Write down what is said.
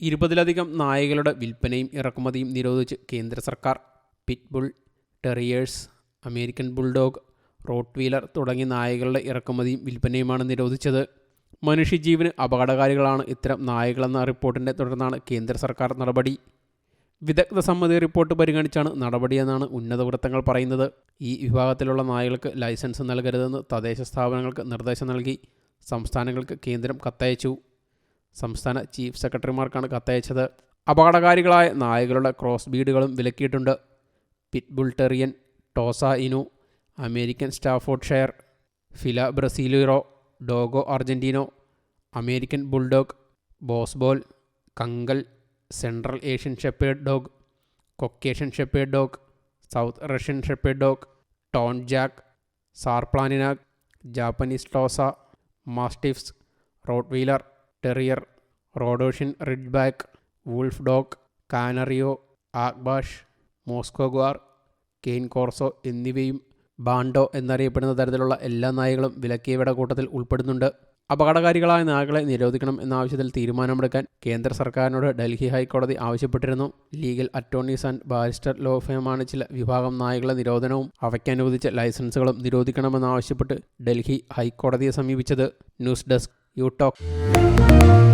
ഇരുപതിലധികം നായകളുടെ വിൽപ്പനയും ഇറക്കുമതിയും നിരോധിച്ച് കേന്ദ്ര സർക്കാർ pitbull terriers American bulldog rottweiler തുടങ്ങിയ നായകളുടെ ഇറക്കുമതിയും വിൽപ്പനയുമാണ് നിരോധിച്ചത്. മനുഷ്യജീവന് അപകടകാരികളാണ് ഇത്തരം നായകളെന്ന റിപ്പോർട്ടിന്റെ തുടർന്നാണ് കേന്ദ്ര സർക്കാർ നടപടി. വിദഗ്ധ സമ്മതി റിപ്പോർട്ട് പരിഗണിച്ചാണ് നടപടിയെന്നാണ് ഉന്നത വൃത്തങ്ങൾ പറയുന്നത്. ഈ വിഭാഗത്തിലുള്ള നായകൾക്ക് ലൈസൻസ് നൽകരുതെന്ന് തദ്ദേശ സ്ഥാപനങ്ങൾക്ക് നിർദ്ദേശം നൽകി സംസ്ഥാനങ്ങൾക്ക് കേന്ദ്രം കത്തയച്ചു. സംസ്ഥാന ചീഫ് സെക്രട്ടറിമാർക്കാണ് കത്തയച്ചത്. അപകടകാരികളായ നായകളുടെ ക്രോസ് ബീഡുകളും വിലക്കിയിട്ടുണ്ട്. Pitbull terrier Tosa Inu American Staffordshire Fila Brasileiro Dogo Argentino American bulldog boerboel Kangal Central Asian shepherd dog Caucasian shepherd dog South Russian shepherd dog Tornjak Sarplaninac Japanese Tosa mastiffs rottweiler terrier Rhodesian ridgeback wolf dog Canario Akbash Moscow guard Cane Corso എന്നിവയും bandog എന്നറിയപ്പെടുന്ന തരത്തിലുള്ള എല്ലാ നായകളും വിലക്കിയവയുടെ കൂട്ടത്തിൽ ഉൾപ്പെടുന്നുണ്ട്. അപകടകാരികളായ നായകളെ നിരോധിക്കണം എന്ന ആവശ്യത്തിൽ തീരുമാനമെടുക്കാൻ കേന്ദ്ര സർക്കാരിനോട് ഡൽഹി ഹൈക്കോടതി ആവശ്യപ്പെട്ടിരുന്നു. Legal attorneys and barrister law ഫേമാണ് ചില വിഭാഗം നായകളെ നിരോധനവും അവയ്ക്ക് അനുവദിച്ച ലൈസൻസുകളും നിരോധിക്കണമെന്നാവശ്യപ്പെട്ട് ഡൽഹി ഹൈക്കോടതിയെ സമീപിച്ചത്. News desk you talk.